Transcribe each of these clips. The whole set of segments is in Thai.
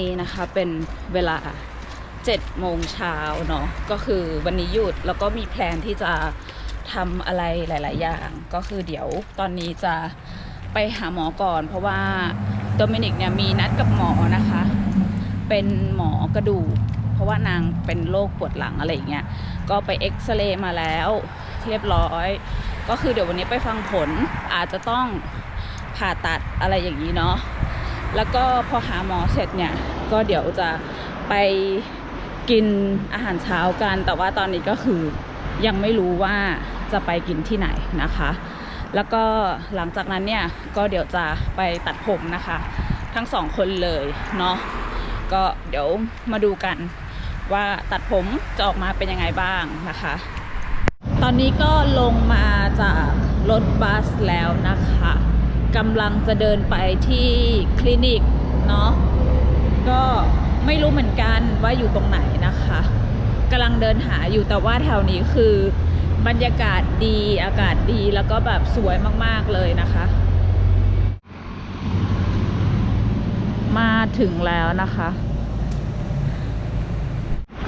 นี้นะคะเป็นเวลา7โมงเช้าเนาะก็คือวันนี้หยุดแล้วก็มีแพลนที่จะทำอะไรหลาย ๆ อย่าง ก็คือเดี๋ยวตอนนี้จะไปหาหมอก่อน เพราะว่าโดมินิกเนี่ยมีนัดกับหมอนะคะ เป็นหมอกระดูกเพราะว่านางเป็นโรคปวดหลังอะไรอย่างเงี้ยก็ไปเอ็กซเรย์มาแล้วเรียบร้อย ก็คือเดี๋ยววันนี้ไปฟังผลอาจจะต้องผ่าตัดอะไรอย่างนี้เนาะ แล้วก็พอหาหมอเสร็จเนี่ย ก็เดี๋ยวจะไปกินอาหารเช้ากัน แต่ว่าตอนนี้ก็คือยังไม่รู้ว่าจะไปกินที่ไหนนะคะ แล้วก็หลังจากนั้นเนี่ยก็เดี๋ยวจะไปตัดผมนะคะ ทั้งสองคนเลยเนาะก็เดี๋ยวมาดูกันว่าตัดผมจะออกมาเป็นยังไงบ้างนะคะ ตอนนี้ก็ลงมาจากรถบัสแล้วนะคะ กำลังจะเดินไปที่คลินิกเนาะก็ไม่รู้เหมือนกันว่าอยู่ตรงไหนนะคะกำลังเดินหาอยู่แต่ว่าแถวนี้คือบรรยากาศดีอากาศดีแล้วก็แบบสวยมากๆเลยนะคะ มาถึงแล้วนะคะ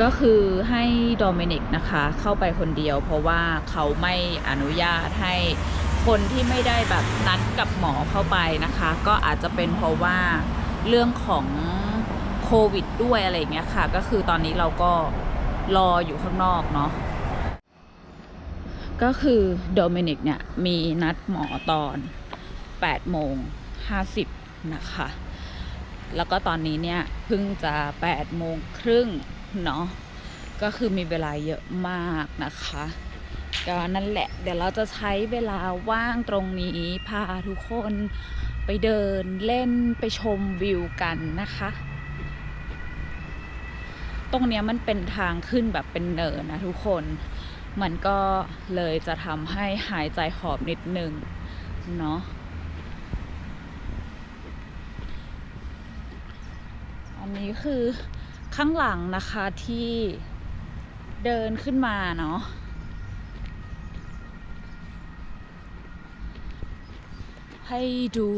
ก็คือให้โดมินิกนะคะเข้าไปคนเดียว เพราะว่าเขาไม่อนุญาตให้ คนที่ไม่ได้แบบนัดกับหมอเข้าไปนะคะ ก็อาจจะเป็นเพราะว่าเรื่องของโควิดด้วยอะไรอย่างเงี้ยค่ะ ก็คือตอนนี้เราก็รออยู่ข้างนอกเนาะก็คือโดมินิกเนี่ย มีนัดหมอตอน8โมง50 นะคะ แล้วก็ตอนนี้เนี่ยเพิ่งจะ8โมงครึ่งเนาะก็คือมีเวลาเยอะมากนะคะ ก็นั่นแหละ เดี๋ยวเราจะใช้เวลาว่างตรงนี้พาทุกคนไปเดินเล่นไปชมวิวกันนะคะ ตรงนี้มันเป็นทางขึ้นแบบเป็นเนินนะทุกคน มันก็เลยจะทำให้หายใจหอบนิดนึงเนาะอันนี้คือข้างหลังนะคะที่เดินขึ้นมาเนาะ ให้ดู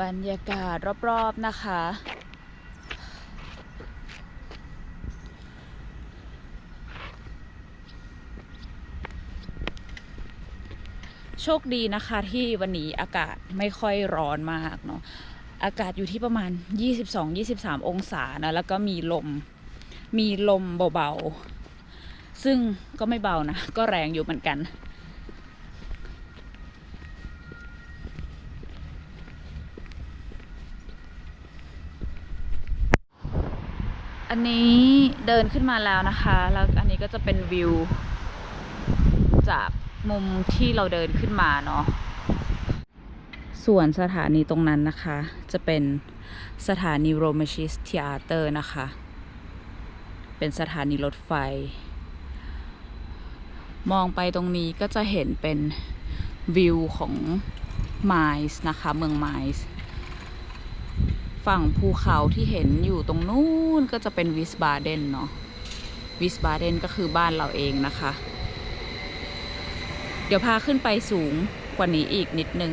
บรรยากาศรอบๆนะคะ โชคดีนะคะที่วันนี้อากาศไม่ค่อยร้อนมากเนาะอากาศอยู่ที่ประมาณ 22-23 องศานะ แล้วก็มีลม มีลมเบาๆ ซึ่งก็ไม่เบานะ ก็แรงอยู่เหมือนกัน อันนี้เดินขึ้นมาแล้วนะคะ แล้วอันนี้ก็จะเป็นวิว จากมุมที่เราเดินขึ้นมาเนาะ ส่วนสถานีตรงนั้นนะคะ จะเป็นสถานีโรมชิสเทียเตอร์นะคะ เป็นสถานีรถไฟ มองไปตรงนี้ก็จะเห็นเป็นวิวของไมส์นะคะ เมืองไมส์ ฝั่งภูเขาที่เห็นอยู่ตรงนู้นก็จะเป็นวิสบาเดนเนาะวิสบาเดนก็คือบ้านเราเองนะคะ เดี๋ยวพาขึ้นไปสูงกว่านี้อีกนิดนึง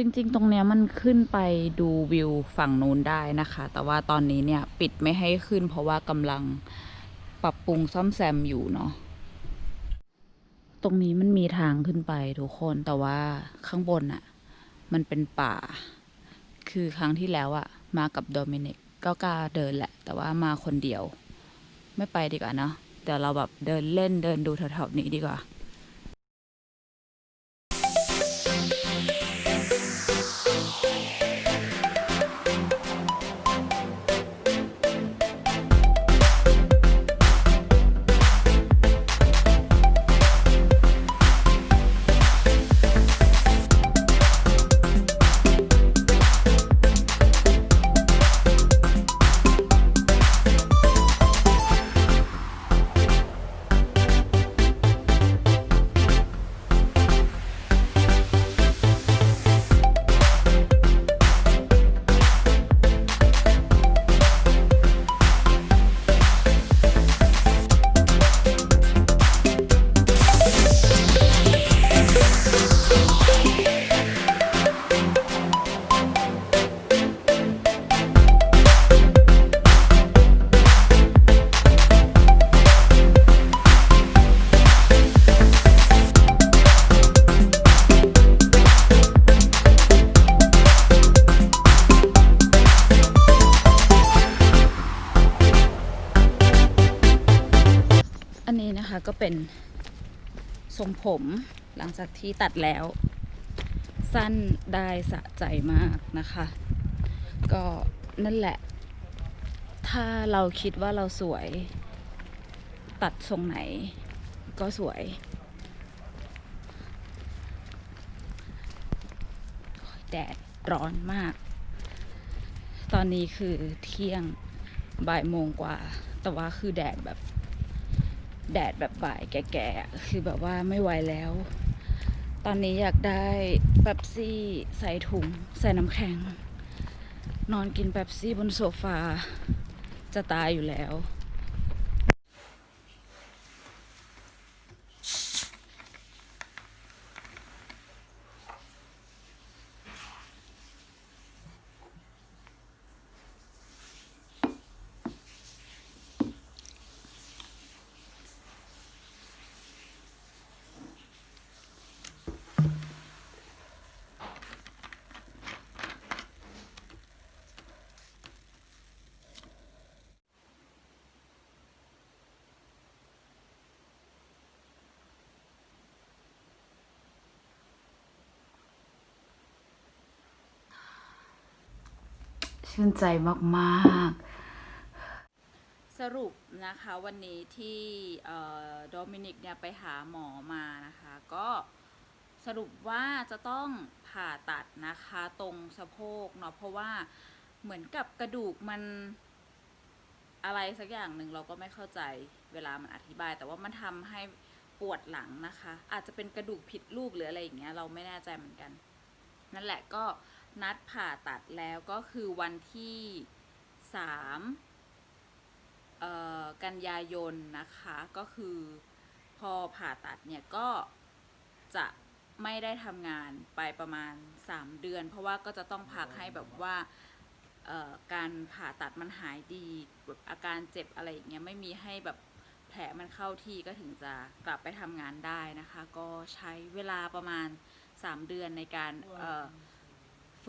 จริงๆ ตรงเนี้ยมันขึ้นไปดูวิวฝั่งนู้นได้นะคะ แต่ว่าตอนนี้เนี่ยปิดไม่ให้ขึ้น เพราะว่ากำลังปรับปรุงซ่อมแซมอยู่เนาะ ตรงนี้มันมีทางขึ้นไปทุกคน แต่ว่าข้างบนอะมันเป็นป่า คือครั้งที่แล้วอะมากับโดมินิกก็กล้าเดินแหละ แต่ว่ามาคนเดียว ไม่ไปดีกว่าเนาะ เดี๋ยวเราแบบเดินเล่นเดินดูแถวๆนี้ดีกว่า ทรงผมหลังจากที่ตัดแล้ว สั้นได้สะใจมากนะคะ ก็นั่นแหละ ถ้าเราคิดว่าเราสวย ตัดทรงไหน ก็สวย แดดร้อนมาก ตอนนี้คือเที่ยงบ่ายโมงกว่า แต่ว่าคือแดดแบบ แดดแบบบ่ายแก่ๆคือแบบว่าไม่ไหวแล้ว ตอนนี้อยากได้แป๊ปซี่ใส่ถุง ใส่น้ำแข็ง นอนกินแป๊ปซี่บนโซฟาจะตายอยู่แล้ว ชื่นใจมากๆ สรุปนะคะวันนี้ที่โดมินิกเนี่ยไปหาหมอมานะคะ ก็สรุปว่าจะต้องผ่าตัดนะคะตรงสะโพกเนาะเพราะว่าเหมือนกับกระดูกมันอะไรสักอย่างหนึ่งเราก็ไม่เข้าใจเวลามันอธิบาย แต่ว่ามันทำให้ปวดหลังนะคะ อาจจะเป็นกระดูกผิดรูปหรืออะไรอย่างเงี้ยเราไม่แน่ใจเหมือนกัน นั่นแหละก็ นัดผ่าตัดแล้วก็คือวันที่สามกันยายนนะคะ ก็คือพอผ่าตัดเนี่ยก็จะไม่ได้ทำงานไปประมาณ 3 เดือน เพราะว่าก็จะต้องพักให้แบบว่าการผ่าตัดมันหายดีแบบอาการเจ็บอะไรอย่างเงี้ยไม่มีให้แบบแผลมันเข้าที่ก็ถึงจะกลับไปทำงานได้นะคะ ก็ใช้เวลาประมาณ 3 เดือนในการ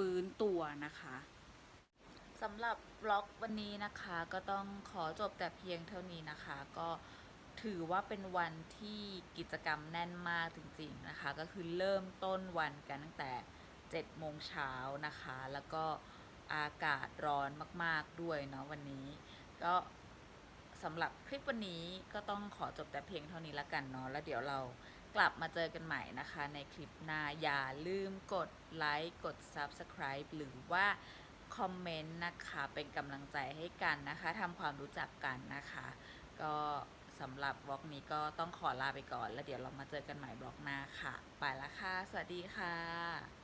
ฟื้นตัวนะคะสำหรับบล็อกวันนี้นะคะก็ต้องขอจบแต่เพียงเท่านี้นะคะ ก็ถือว่าเป็นวันที่กิจกรรมแน่นมากจริงๆนะคะ ก็คือเริ่มต้นวันกันตั้งแต่7โมงเช้านะคะ แล้วก็อากาศร้อนมากๆด้วยเนาะวันนี้ ก็สำหรับคลิปวันนี้ก็ต้องขอจบแต่เพียงเท่านี้ละกันเนาะแล้วเดี๋ยวเรา ลับมาเจอกันใหม่นะคะในคลิปหน้า อย่าลืมกดไลค์กด Subscribe หรือว่าคอมเมนต์นะคะเป็นกำลังใจให้กันนะคะทำความรู้จักกันนะคะ ก็สำหรับบล็อกนี้ก็ต้องขอลาไปก่อน แล้วเดี๋ยวเรามาเจอกันใหม่บล็อกหน้าค่ะ ไปละค่ะ สวัสดีค่ะ